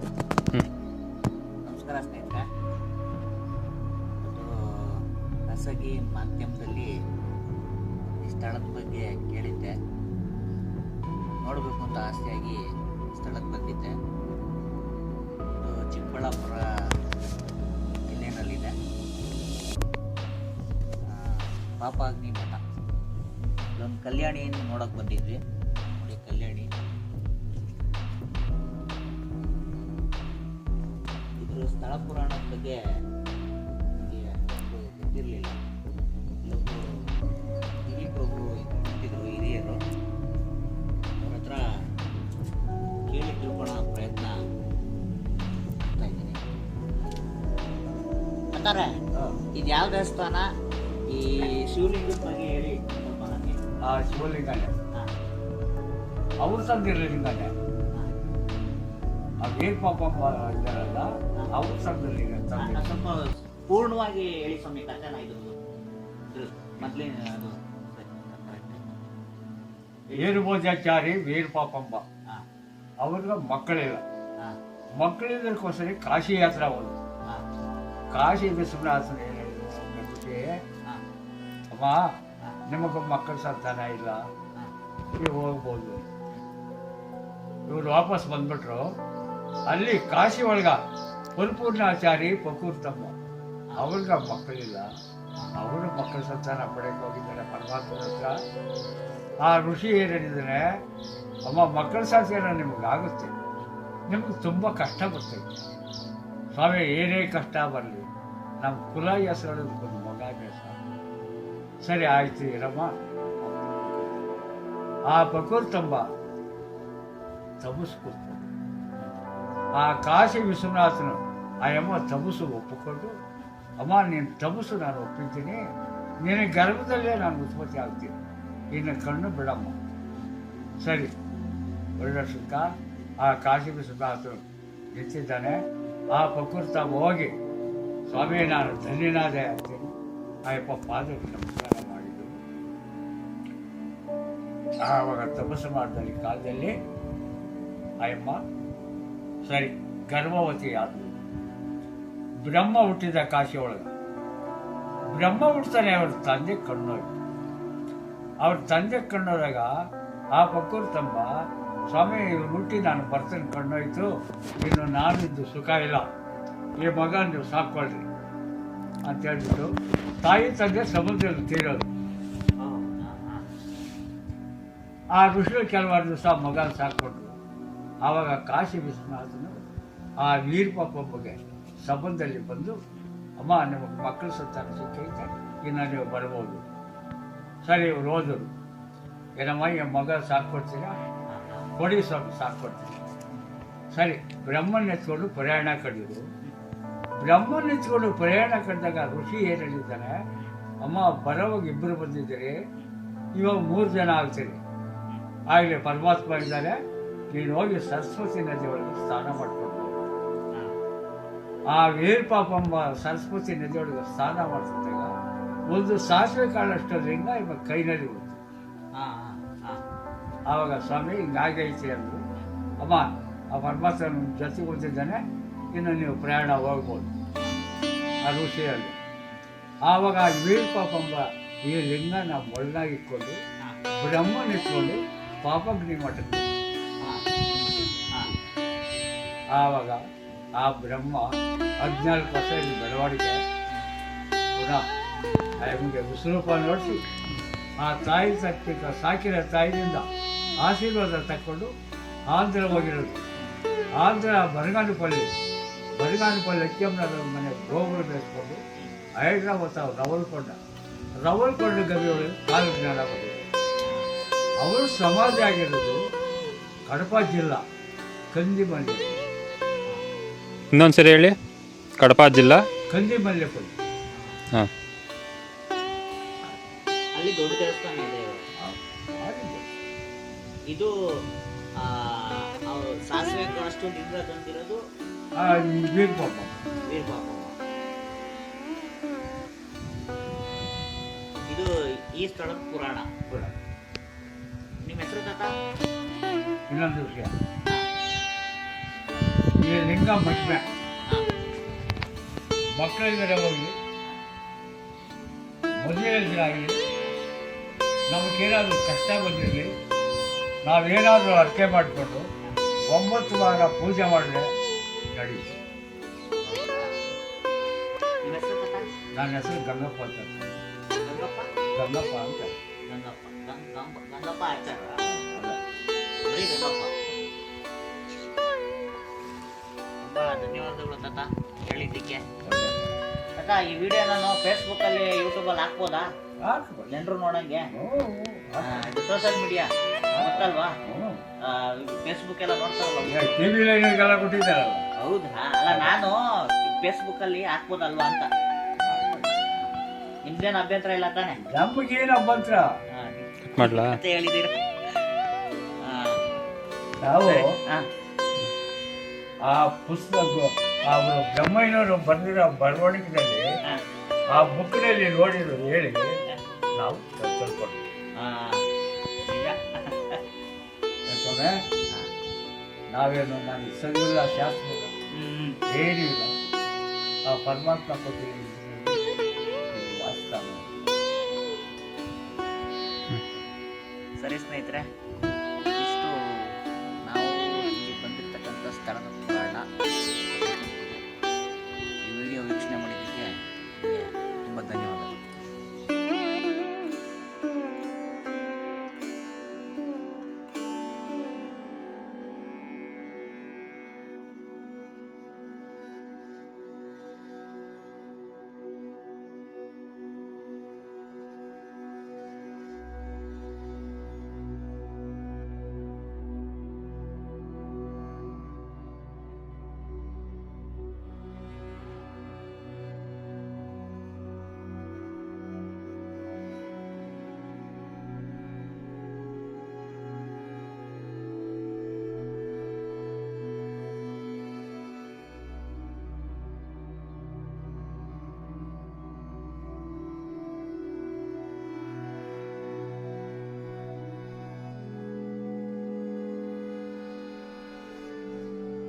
ನಮಸ್ಕಾರ ಸ್ನೇಹಿತರೆ. ಖಾಸಗಿ ಮಾಧ್ಯಮದಲ್ಲಿ ಈ ಸ್ಥಳದ ಬಗ್ಗೆ ಕೇಳಿದ್ದೆ. ನೋಡಬೇಕು ಅಂತ ಆಸೆಯಾಗಿ ಸ್ಥಳಕ್ಕೆ ಬಂದಿದ್ದೆ. ಚಿಕ್ಕಬಳ್ಳಾಪುರ ಜಿಲ್ಲೆನಲ್ಲಿದೆ. ಆ, ಪಾಪಾಗ್ನಿ ಮಠ ಇದೊಂದು ಕಲ್ಯಾಣಿಯನ್ನು ನೋಡೋಕೆ ಬಂದಿದ್ವಿ. ಇದ್ರ ಸ್ಥಳ ಪುರಾಣದ ಬಗ್ಗೆ ನನಗೆ ಅಷ್ಟೊಂದು ಗೊತ್ತಿರಲಿಲ್ಲ ಹಿರಿಯರು. ಅವ್ರ ಹತ್ರ ಕೇಳಿ ಪ್ರಯತ್ನ ಮಾಡ್ತಾ ಇದ್ದೀನಿ. ಅಂತಾರೆ ಇದು ಯಾವ ದೇವಸ್ಥಾನ? ಈ ಶಿವಲಿಂಗದ ಬಗ್ಗೆ ಹೇಳಿ. ಸ್ವಲ್ಪ ನನಗೆ ಆ ಶಿವಲಿಂಗನೇ. ಅವ್ರು ತಂದಿರಲಿ ಲಿಂಗನೇ. ವೀರ ಪಾಪ ಇದ್ದಾರಲ್ಲ ಅವ್ರ ಸಂಘದಲ್ಲಿ ಸ್ವಲ್ಪ ಪೂರ್ಣವಾಗಿ ಹೇಳಿ ಸ್ವಾಮಿ ಕರ್ತನ ಇದು ಮೊದ್ಲೇ ಅದು ವೀರಭೋಜಾಚಾರಿ ವೀರ ಪಾಪಂಬ ಅವ್ರ ಅವ್ರಿಗೆ ಮಕ್ಕಳಿಲ್ಲ ಮಕ್ಕಳಿದ್ದಕ್ಕೋಸ್ಕರ ಕಾಶಿ ಯಾತ್ರ ಹೋದ್ರು. ಕಾಶಿ ವಿಶ್ವನಾಥನ ಅಮ್ಮ ನಿಮಗೆ ಮಕ್ಕಳ ಸಂತಾನ ಇಲ್ಲ. ನೀವು ಹೋಗ್ಬೋದು. ಇವ್ರು ವಾಪಸ್ ಬಂದ್ಬಿಟ್ರು. ಅಲ್ಲಿ ಕಾಶಿ ಒಳಗ ಪರಿಪೂರ್ಣಾಚಾರಿ ಪಕೂರ್ತಮ್ಮ ಅವ್ರಿಗ ಮಕ್ಕಳಿಲ್ಲ. ಅವರು ಮಕ್ಕಳ ಸಂತಾನ ಪಡೆಯಕ್ಕೆ ಹೋಗಿದ್ದಾರೆ ಪರಮಾತ್ಮನ ಹತ್ರ. ಆ ಋಷಿ ಏನು ಅಮ್ಮ ಮಕ್ಕಳ ಸಂತಾನ ನಿಮಗೆ ಆಗುತ್ತೆ. ನಿಮ್ಗೆ ತುಂಬ ಕಷ್ಟ ಬರ್ತೈತೆ. ಸ್ವಾಮಿ, ಏನೇ ಕಷ್ಟ ಬರಲಿ ನಮ್ಮ ಕುಲ ಹೆಸರು ಒಂದು ಮಗ ಬೇಕು ಸರಿ, ಆಯ್ತು ಇರಮ್ಮ. ಆ ಪ್ರಕೃತಂಬ ತಬಸ್ಕೊಟ್ಟು ಆ ಕಾಶಿ ವಿಶ್ವನಾಥನು, ಆ ಯಮ್ಮ ತಬಸು ಒಪ್ಪಿಕೊಂಡು, ಅಮ್ಮ ನೀನು ತಬಸು ನಾನು ಒಪ್ಪಿದ್ದೀನಿ, ನಿನ್ನ ಗರ್ಭದಲ್ಲೇ ನಾನು ಉತ್ಪತ್ತಿ ಆಗ್ತೀನಿ. ಇನ್ನು ಕಣ್ಣು ಬಿಡಮ್ಮ. ಸರಿ, ಒಳ್ಳೆ ಸುಖ ಆ ಕಾಶಿ ವಿಶ್ವನಾಥನು ನಿಂತಿದ್ದಾನೆ ಆ ಪ್ರಕೃತ ಹೋಗಿ, ಸ್ವಾಮಿ, ನಾನು ಧನ್ಯನಾದೆ ಅಂತೀನಿ ಆ ಯಪ್ಪ ಪಾದಕ್ಕೆ ನಮಸ್ಕಾರ ಮಾಡಿದ್ದು. ಆವಾಗ ತಪಸ್ಸು ಮಾಡಿದ ಕಾಲದಲ್ಲಿ ಆಯಮ್ಮ ಸರಿ ಗರ್ಭವತಿ ಆದಳು ಬ್ರಹ್ಮ ಹುಟ್ಟಿದ ಕಾಶಿ ಒಳಗೆ ಬ್ರಹ್ಮ ಹುಡ್ತಾನೆ ಅವ್ರ ತಂದೆ ಕಣ್ಣೋಯ್ತು. ಅವ್ರ ತಂದೆ ಕಣ್ಣೋದಾಗ ಆ ಪಕ್ಕೂರು ತಮ್ಮ ಸ್ವಾಮಿ ಇವ್ರು ಹುಟ್ಟಿ ನಾನು ಬರ್ತೇನೆ ಕಣ್ಣೋಯ್ತು. ಇನ್ನು ನಾನಿದ್ದು ಸುಖ ಇಲ್ಲ. ಈ ಮಗ ನೀವು ಸಾಕ್ಕೊಳ್ರಿ. ಅಂತ ಹೇಳ್ಬಿಟ್ಟು ತಾಯಿ ತಂದೆ ಸಮುದ್ರದಲ್ಲಿ ತೀರೋದು. ಆ ಋಷಿ ಕೆಲವಾರು ದಿವಸ ಮಗನ ಸಾಕ್ಕೊಂಡ್ರು. ಆವಾಗ ಕಾಶಿ ವಿಶ್ವನಾಥನು ಆ ವೀರಪಾಪ ಬಗ್ಗೆ ಸಂಬಂಧದಲ್ಲಿ ಬಂದು, ಅಮ್ಮ ನಿಮಗೆ ಮಕ್ಕಳು ಸುತ್ತ ಸಿಕ್ಕೈತೆ ಇನ್ನು ನೀವು ಬರ್ಬೋದು. ಸರಿ ಇವ್ರು ಹೋದರು. ಏನಮ್ಮ, ಈ ಮಗ ಸಾಕ್ಕೊಡ್ತೀರಾ? ಕೊಡಿ ಸ್ವಾಮಿ, ಸಾಕ್ಕೊಡ್ತೀನಿ. ಸರಿ, ಬ್ರಹ್ಮನ್ ಎತ್ಕೊಂಡು ಪ್ರಯಾಣ ಕಡಿದ್ರು ಬ್ರಹ್ಮನ್ ಎತ್ಕೊಂಡು ಪ್ರಯಾಣ ಕಡಿದಾಗ ಋಷಿ ಏನು ಹೇಳಿದ್ದಾರೆ ಅಮ್ಮ, ಬರೋವಾಗ ಇಬ್ಬರು ಬಂದಿದ್ದೀರಿ, ಇವಾಗ ಮೂರು ಜನ ಆಗ್ತೀರಿ. ಆಗಲಿ, ಪರಮಾತ್ಮ ಇದ್ದಾರೆ ನೀನು ಹೋಗಿ ಸರಸ್ವತಿ ನದಿಯೊಳಗೆ ಸ್ನಾನ ಮಾಡಿಕೊಂಡು. ಆ ವೀರಪಾಪಂಬ ಸರಸ್ವತಿ ನದಿಯೊಳಗೆ ಸ್ನಾನ ಮಾಡ್ತಿದ್ದಾಗ ಒಂದು ಸಾಸಿವೆ ಕಾಳಷ್ಟು ಲಿಂಗ ಇವಾಗ ಕೈನಲ್ಲಿ ಉಳಿತು ಆವಾಗ ಸ್ವಾಮಿ ಹಿಂಗಾಗೈತಿ ಅಂದರು ಅಮ್ಮ ಆ ಪರಮಾತ್ಮ ನಿಮ್ಮ ಜೊತೆ ಕೂತಿದ್ದಾನೆ ಇನ್ನು ನೀವು ಪ್ರಯಾಣ ಹೋಗ್ಬೋದು. ಆ ಋಷಿಯಲ್ಲಿ. ಆವಾಗ ಆ ವೀರಪಾಪಂಬ ಈ ಲಿಂಗ ನಾವು ಇಟ್ಕೊಂಡು ಬ್ರಹ್ಮನ ಇಟ್ಕೊಂಡು ಪಾಪಗ್ನಿ ಮಠಕ್ಕೆ ಆವಾಗ ಆ ಬ್ರಹ್ಮ ಹದಿನಾಲ್ಕು ಇಲ್ಲಿ ಬೆಳವಣಿಗೆ ಪುನಃ ಅವನಿಗೆ ವಿಶ್ವರೂಪ ನೋಡಿಸಿ ಆ ತಾಯಿ ತಕ್ಕ ಸಾಕಿರೋ ತಾಯಿಯಿಂದ ಆಶೀರ್ವಾದ ತಕ್ಕೊಂಡು ಆಂಧ್ರ ಹೋಗಿರೋದು. ಆಂಧ್ರ ಬರಗಾನಪಲ್ಲಿ ಬರಗಾನಪಲ್ಲಿ ಅಕ್ಕಿಯಮ್ಮನ ಮನೆ ಗೋಗಳು ಬೇಯಿಸ್ಕೊಂಡು ಹೈದ್ರಾಬಾದ್ ಅವ್ರು ರವಲ್ಕೊಂಡ. ರವಲ್ಕೊಂಡ ಗವಿಯೊಳಗೆ ಕಾಲು ಜ್ಞಾನ ಅವರು ಸಮಾಧಿ ಆಗಿರೋದು ಕಡಪ ಜಿಲ್ಲಾ, ಕಂದಿಮಲ್ಲೆ. ಇನ್ನೊಂದ್ಸರಿ ಹೇಳಿ. ಕಡಪ ಜಿಲ್ಲಾ. ಕಂದಿಮಲ್ಲೆಪಲ್ಲಿ ಹಾಂ. ಅಲ್ಲಿ ದೊಡ್ಡ ದೇವಸ್ಥಾನ ಇದೆ ಇದು ಆ, ಅವ್ರು ಸಾಸಿವೆ ಅಷ್ಟು ಲಿಂಗ ತಂದಿರೋದು ವೀರಪಾಪ ವೀರಪಾಪಮ್ಮ ಇದು ಈ ಸ್ಥಳದ ಪುರಾಣ. ನಿಮ್ಮ ಹೆಸರು ತಾತ? ಇನ್ನೊಂದು ವಿಷಯ ಈ ಲಿಂಗ ಮಹಿಮೆ. ಮಕ್ಕಳಿದ್ದರೆ ಹೋಗಿ ಮದುವೆಯಾಗಿ ನಮಗೇನಾದರೂ ಕಷ್ಟ ಬಂದಿರಲಿ ನಾವೇನಾದರೂ ಅರ್ಕೆ ಮಾಡಿಕೊಂಡು ಒಂಬತ್ತು ವಾರ ಪೂಜೆ ಮಾಡಿದ್ರೆ ನಡೀತು ತಾತ? ನನ್ನ ಹೆಸರು ಗಂಗಪ್ಪ ಅಂತ. ಗಂಗಪ್ಪ? ಗಂಗಪ್ಪ ಅಂತ. ಗಂಗಪ್ಪ. ಗಂಗಪ್ಪ. ಗಂಗ್- ಗಂಗಪ್ಪ ಆಚಾರ ಬರೀ ಗಂಗಪ್ಪ. ಧನ್ಯವಾದಗಳು ತಾತ ಹೇಳಿದ್ದಕ್ಕೆ. ತಾತ ಈ ವಿಡಿಯೋ ನಾನು ಫೇಸ್ಬುಕ್ ಅಲ್ಲಿ ಯೂಟ್ಯೂಬ್ ಅಲ್ಲಿ ಹಾಕ್ಬೋದಾ. ಜನರು ನೋಡಂಗೆ. ಸೋಷಿಯಲ್ ಮೀಡಿಯಾ ಗೊತ್ತಲ್ವಾ? ಫೇಸ್ಬುಕ್ ಎಲ್ಲ ನೋಡ್ತಾರಲ್ಲ. ಈಗ ಟಿ ವಿ ಲೈನ್ಗೆಲ್ಲ ಕೊಟ್ಟಿದ್ದಾರಲ್ಲ. ಹೌದಾ? ಅಲ್ಲ ನಾನು ಫೇಸ್ಬುಕ್ ಅಲ್ಲಿ ಹಾಕ್ಬೋದಲ್ವಾ ಅಂತ. ನಿಮ್ದೇನು ಅಭ್ಯಂತರ ಇಲ್ಲ ತಾನೆ? ನಮಗೇನು ಅಭ್ಯಂತರ? ಮಾಡ್ಲಾ? ಅಂತ ಹೇಳಿದ್ದೀರ? ಹಾ, ನಾವು ಹಾ, ಆ ಪುಸ್ತಕ ಅವರು ಬ್ರಹ್ಮಯ್ಯನವರು ಬರೆದಿರೋ ಬರವಣಿಗೆಯಲ್ಲಿ ಆ ಬುಕ್ನಲ್ಲಿ ನೋಡಿರು ಹೇಳಿ ನಾವು ತಿಳ್ಕೊಂಡು ಹಾ. ನಿಜ. ಯಾಕಂದ್ರೆ ಹಾ. ನಾವೇನು ನಾನು ಸರಿಯಿಲ್ಲ ಶಾಸ್ತ್ರ ಇಲ್ಲ ಹ್ಮ್ ಏನೂ ಇಲ್ಲ ಆ ಪರಮಾತ್ಮ ಕೊಟ್ಟಿರೋ